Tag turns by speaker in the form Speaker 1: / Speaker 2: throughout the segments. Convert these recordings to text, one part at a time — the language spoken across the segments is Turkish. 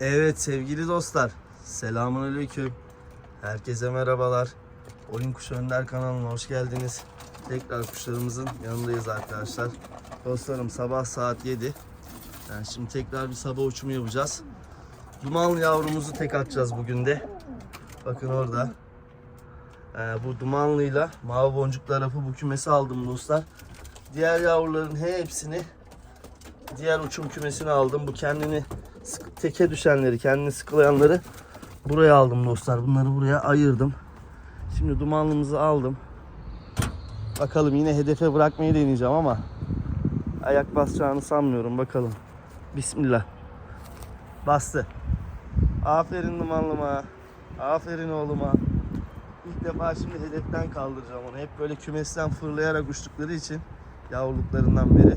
Speaker 1: Evet sevgili dostlar. Selamünaleyküm. Herkese merhabalar. Oyun Kuşu Önder kanalına hoş geldiniz. Tekrar kuşlarımızın yanındayız arkadaşlar. Dostlarım sabah saat 7. Yani şimdi tekrar bir sabah uçumu yapacağız. Dumanlı yavrumuzu tek atacağız bugün de. Bakın orada. Ee, bu dumanlıyla mavi boncuk tarafı bu kümesi aldım dostlar. Diğer yavruların hepsini diğer uçum kümesine aldım. Bu kendini teke düşenleri, kendini sıkılayanları buraya aldım dostlar. Bunları buraya ayırdım. Şimdi dumanlımızı aldım. Bakalım yine hedefe bırakmayı deneyeceğim ama ayak basacağını sanmıyorum. Bakalım. Bismillah. Bastı. Aferin dumanlıma. Aferin oğluma. İlk defa şimdi hedeften kaldıracağım onu. Hep böyle kümesten fırlayarak uçtukları için yavruluklarından beri.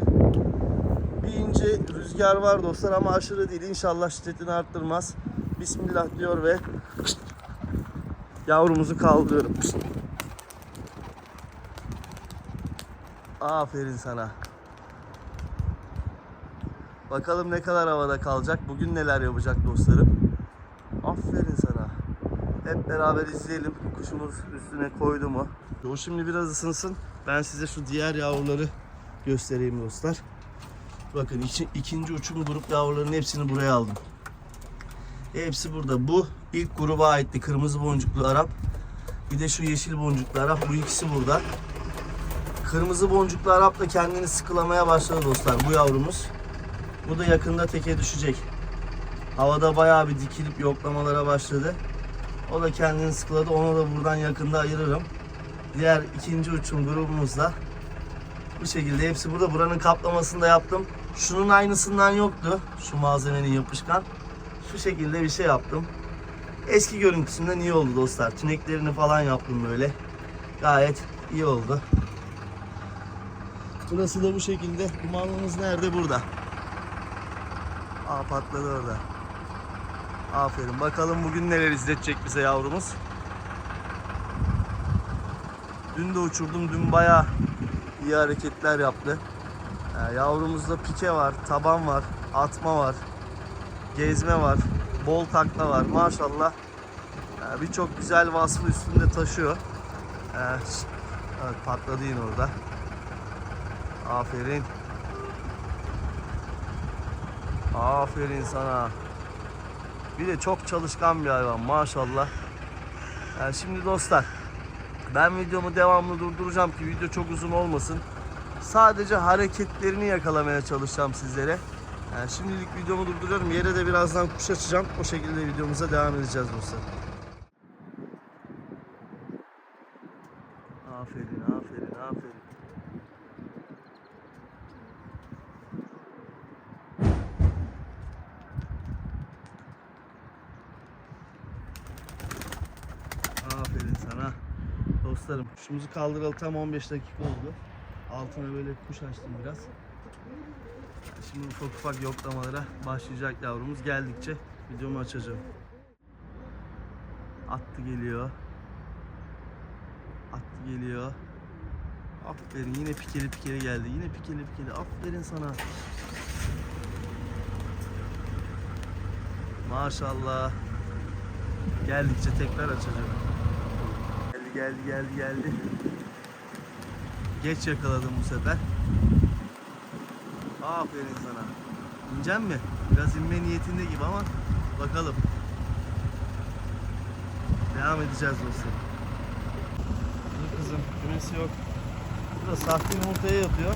Speaker 1: Bir ince rüzgar var dostlar ama aşırı değil. İnşallah şiddetini arttırmaz. Bismillah diyor ve yavrumuzu kaldırıyorum. Aferin sana. Bakalım ne kadar havada kalacak. Bugün neler yapacak dostlarım. Aferin sana. Hep beraber izleyelim. Kuşumuz üstüne koydu mu? O şimdi biraz ısınsın. Ben size şu diğer yavruları göstereyim dostlar. Bakın iki, ikinci uçum grup yavrularının hepsini buraya aldım. Hepsi burada. Bu ilk gruba aitti. Kırmızı boncuklu Arap. Bir de şu yeşil boncuklu Arap. Bu ikisi burada. Kırmızı boncuklu Arap da kendini sıkılamaya başladı dostlar. Bu yavrumuz. Bu da yakında teke düşecek. Havada bayağı bir dikilip yoklamalara başladı. O da kendini sıkıladı. Onu da buradan yakında ayırırım. Diğer ikinci uçum grubumuzda bu şekilde hepsi burada. Buranın kaplamasını da yaptım. Şunun aynısından yoktu. Şu malzemenin yapışkan. Şu şekilde bir şey yaptım. Eski görüntüsünden iyi oldu dostlar. Tüneklerini falan yaptım böyle. Gayet iyi oldu. Burası da bu şekilde. Dumanlımız nerede? Burada. Aa patladı orada. Aferin. Bakalım bugün neler izletecek bize yavrumuz. Dün de uçurdum. Dün bayağı iyi hareketler yaptı. Ee, yavrumuzda pike var, taban var, atma var, gezme var, bol takla var. Maşallah ee, birçok güzel vasfı üstünde taşıyor. Ş- evet, patladı yine orada. Aferin. Aferin sana. Bir de çok çalışkan bir hayvan maşallah. Yani şimdi dostlar ben videomu devamlı durduracağım ki video çok uzun olmasın. Sadece hareketlerini yakalamaya çalışacağım sizlere. Yani şimdilik videomu durduruyorum. Yere de birazdan kuş açacağım. O şekilde videomuza devam edeceğiz dostlar. Aferin, aferin, aferin. Aferin sana. Dostlarım kuşumuzu kaldıralı tam 15 dakika oldu. Altına böyle kuş açtım biraz. Şimdi ufak ufak yoklamalara başlayacak yavrumuz. Geldikçe videomu açacağım. Attı geliyor. Attı geliyor. Aferin yine pikeli pikeli geldi. Yine pikeli pikeli. Aferin sana. Maşallah. Geldikçe tekrar açacağım. Geldi geldi geldi geldi. Geç yakaladım bu sefer. Aferin sana. İneceksin mi? Biraz inme niyetinde gibi ama bakalım. Devam edeceğiz dostum. Bu kızım kümesi yok. Bu da sahte yumurtaya yapıyor.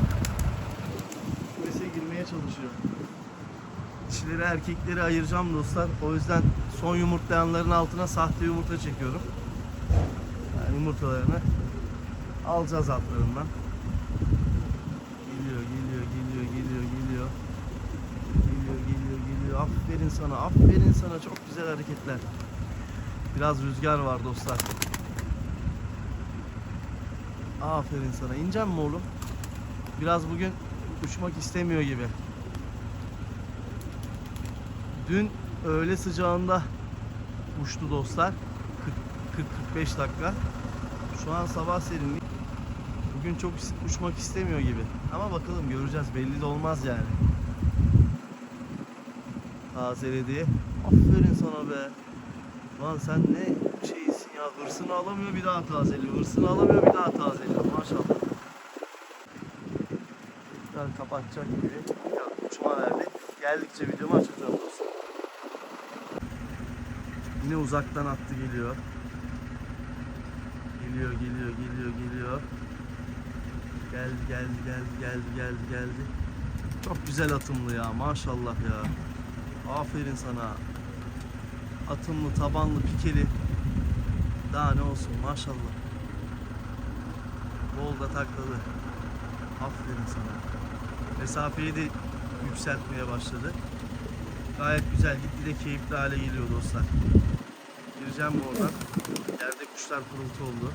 Speaker 1: Kümese girmeye çalışıyor. Dişileri erkekleri ayıracağım dostlar. O yüzden son yumurtlayanların altına sahte yumurta çekiyorum. Yani yumurtalarını alacağız altlarından. Geliyor, geliyor, geliyor, geliyor, geliyor. Geliyor, geliyor, geliyor. Aferin sana, aferin sana. Çok güzel hareketler. Biraz rüzgar var dostlar. Aferin sana. İneceksin mi oğlum? Biraz bugün uçmak istemiyor gibi. Dün öğle sıcağında uçtu dostlar. 40-45 dakika. Şu an sabah serinlik. Bugün çok uçmak istemiyor gibi. Ama bakalım göreceğiz. Belli de olmaz yani. tazeledi. Aferin sana be. Lan sen ne şeysin ya hırsını alamıyor bir daha tazeliyor. Hırsını alamıyor bir daha tazeliyor maşallah. Biraz kapatacak gibi. Yok uçma verdi. Geldikçe videomu açacağım dostum. Yine uzaktan attı geliyor. Geliyor geliyor geliyor geliyor. Geldi geldi geldi geldi geldi geldi. Çok güzel atımlı ya maşallah ya. Aferin sana. Atımlı, tabanlı, pikeli. Daha ne olsun maşallah. Bol da takladı. Aferin sana. Mesafeyi de yükseltmeye başladı. Gayet güzel. Gitgide keyifli hale geliyor dostlar. Gireceğim mi oradan? Yerde kuşlar pırıltı oldu.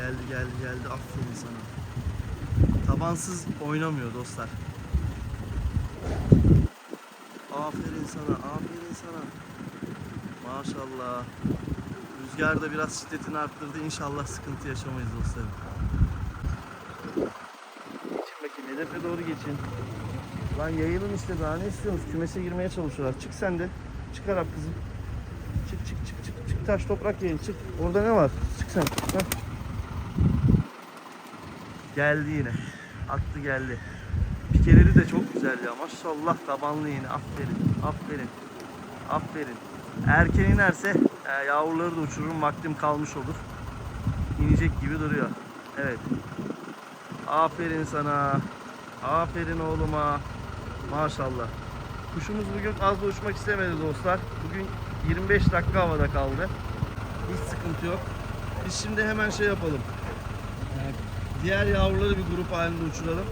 Speaker 1: Geldi geldi geldi. Aferin sana. Tabansız oynamıyor dostlar. Aferin sana, aferin sana. Maşallah. Rüzgar da biraz şiddetini arttırdı. İnşallah sıkıntı yaşamayız dostlarım. Geçin bakayım, hedefe doğru geçin. Lan yayılın işte daha ne istiyorsunuz? Kümese girmeye çalışıyorlar. Çık sen de. Çık Arap kızım. Çık çık çık çık çık taş toprak yiyin çık. Orada ne var? Çık sen. Heh. Geldi yine. Attı geldi. Pikeleri de çok güzel ya. Maşallah tabanlı yine. Aferin. Aferin. Aferin. Erken inerse e, yavruları da uçururum. Vaktim kalmış olur. İnecek gibi duruyor. Evet. Aferin sana. Aferin oğluma. Maşallah. Kuşumuz bugün az da uçmak istemedi dostlar. Bugün 25 dakika havada kaldı. Hiç sıkıntı yok. Biz şimdi hemen şey yapalım. Diğer yavruları bir grup halinde uçuralım.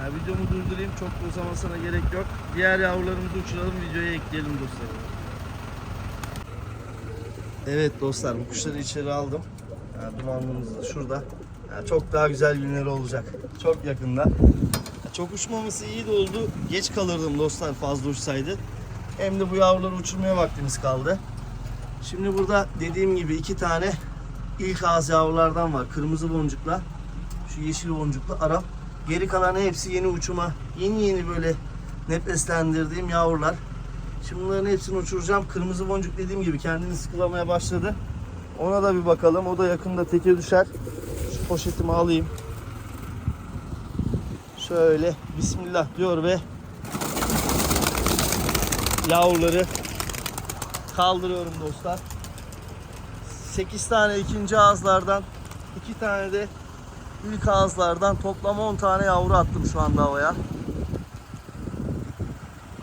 Speaker 1: Yani videomu durdurayım. Çok da uzamasına gerek yok. Diğer yavrularımızı uçuralım. Videoya ekleyelim dostlar. Evet dostlar bu kuşları içeri aldım. Yani dumanlımız da şurada. Yani çok daha güzel günleri olacak. Çok yakında. Çok uçmaması iyi de oldu. Geç kalırdım dostlar fazla uçsaydı. Hem de bu yavruları uçurmaya vaktimiz kaldı. Şimdi burada dediğim gibi iki tane ilk ağız yavrulardan var. Kırmızı boncukla. Şu yeşil boncuklu Arap. Geri kalan hepsi yeni uçuma. Yeni yeni böyle nefeslendirdiğim yavrular. Şimdi bunların hepsini uçuracağım. Kırmızı boncuk dediğim gibi kendini sıkılamaya başladı. Ona da bir bakalım. O da yakında teke düşer. Şu poşetimi alayım. Şöyle Bismillah diyor ve yavruları kaldırıyorum dostlar. 8 tane ikinci ağızlardan 2 tane de ilk ağızlardan toplam 10 tane yavru attım şu anda havaya.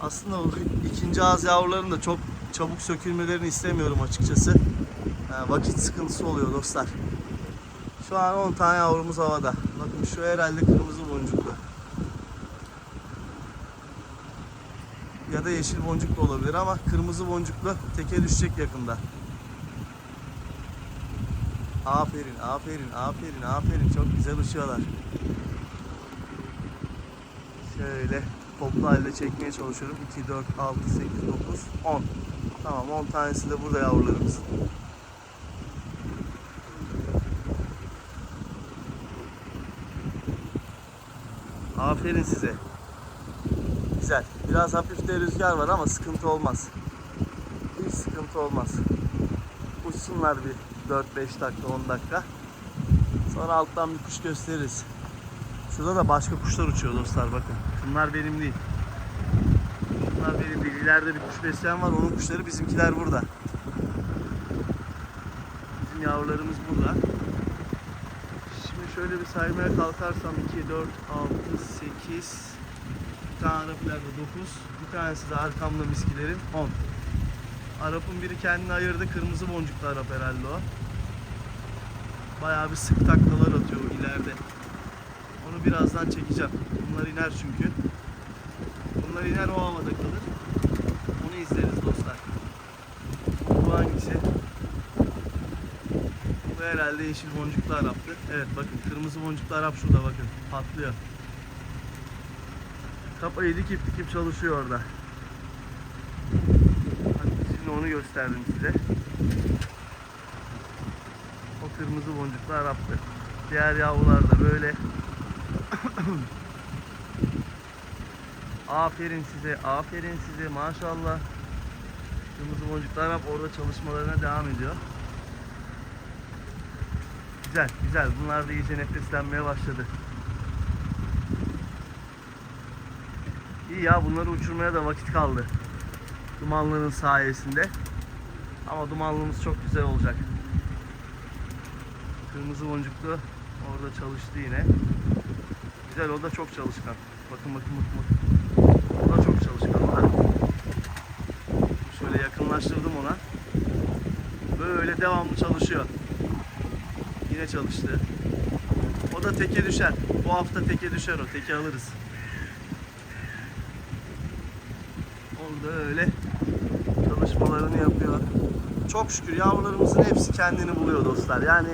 Speaker 1: Aslında bu ikinci ağız yavruların da çok çabuk sökülmelerini istemiyorum açıkçası. Ha, vakit sıkıntısı oluyor dostlar. Şu an 10 tane yavrumuz havada. Bakın şu herhalde kırmızı boncuklu. Ya da yeşil boncuk da olabilir ama kırmızı boncuklu teke düşecek yakında. Aferin, aferin, aferin, aferin. Çok güzel uçuyorlar. Şöyle toplu halde çekmeye çalışıyorum. 2, 4, 6, 8, 9, 10. Tamam 10 tanesi de burada yavrularımız. Aferin size. Güzel. Biraz hafif de rüzgar var ama sıkıntı olmaz. Hiç sıkıntı olmaz. Uçsunlar bir 4-5 dakika 10 dakika. Sonra alttan bir kuş gösteririz. Şurada da başka kuşlar uçuyor dostlar bakın. Bunlar benim değil. Bunlar benim değil. İleride bir kuş besleyen var. Onun kuşları bizimkiler burada. Bizim yavrularımız burada. Şimdi şöyle bir saymaya kalkarsam 2, 4, 6, 8 Bir tane ileride 9 Bir tanesi de arkamda miskilerin 10 Arap'ın biri kendini ayırdı. Kırmızı boncuklu Arap herhalde o. Bayağı bir sık taklalar atıyor ileride. Onu birazdan çekeceğim. Bunlar iner çünkü. Bunlar iner o havada kalır. Onu izleriz dostlar. Bu hangisi? Bu herhalde yeşil boncuklu Arap'tı. Evet bakın kırmızı boncuklu Arap şurada bakın. Patlıyor. Kafayı dikip dikip çalışıyor orada. Onu gösterdim size. O kırmızı boncuklu Arap'tı. Diğer yavrular da böyle Aferin size, aferin size maşallah. Kırmızı boncuklar hep orada çalışmalarına devam ediyor. Güzel, güzel. Bunlar da iyice nefeslenmeye başladı. İyi ya bunları uçurmaya da vakit kaldı. Dumanlının sayesinde. Ama dumanlımız çok güzel olacak. Kırmızı boncuklu orada çalıştı yine. Güzel o da çok çalışkan. Bakın bakın bakın bakın. O da çok çalışkan o da. Şöyle yakınlaştırdım ona. Böyle devamlı çalışıyor. Yine çalıştı. O da teke düşer. Bu hafta teke düşer o. Teke alırız. Orada öyle çalışmalarını yapıyor. Çok şükür yavrularımızın hepsi kendini buluyor dostlar. Yani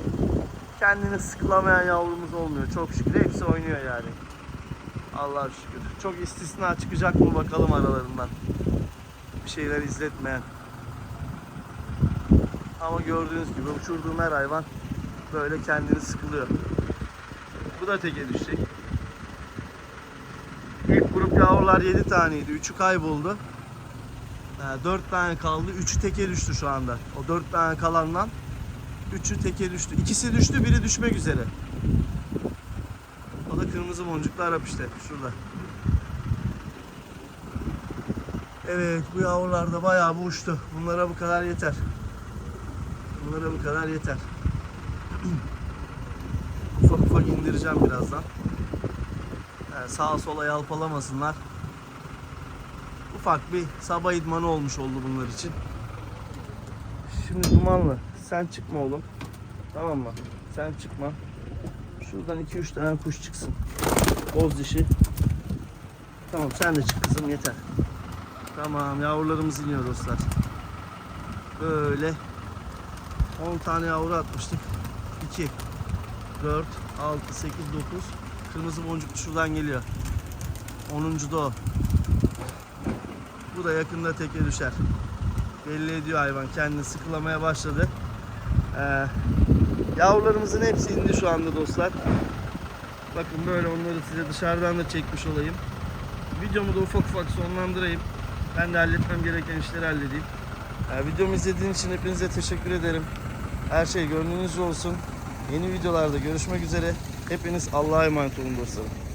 Speaker 1: kendini sıkılamayan yavrumuz olmuyor. Çok şükür hepsi oynuyor yani. Allah'a şükür. Çok istisna çıkacak mı bakalım aralarından. Bir şeyler izletmeyen. Ama gördüğünüz gibi uçurduğum her hayvan böyle kendini sıkılıyor. Bu da teke düşecek. İlk grup yavrular 7 taneydi. 3'ü kayboldu. 4 tane kaldı. 3'ü teke düştü şu anda. O 4 tane kalandan 3'ü teke düştü. İkisi düştü, biri düşmek üzere. O da kırmızı boncuklu Arap işte. Şurada. Evet bu yavrular da bayağı bir uçtu. Bunlara bu kadar yeter. Bunlara bu kadar yeter. ufak ufak indireceğim birazdan. Yani sağa sola yalpalamasınlar. Ufak bir sabah idmanı olmuş oldu bunlar için. Şimdi dumanlı. Sen çıkma oğlum. Tamam mı? Sen çıkma. Şuradan 2-3 tane kuş çıksın. Boz dişi. Tamam sen de çık kızım yeter. Tamam yavrularımız iniyor dostlar. Böyle 10 tane yavru atmıştık. 2 4 6 8 9 Kırmızı boncuk şuradan geliyor. 10. da o. Bu da yakında teke düşer. Belli ediyor hayvan. Kendini sıkılamaya başladı. Ee, yavrularımızın hepsi indi şu anda dostlar. Bakın böyle onları size dışarıdan da çekmiş olayım. Videomu da ufak ufak sonlandırayım. Ben de halletmem gereken işleri halledeyim. Ee, videomu izlediğiniz için hepinize teşekkür ederim. Her şey gönlünüzce olsun. Yeni videolarda görüşmek üzere. Hepiniz Allah'a emanet olun dostlarım.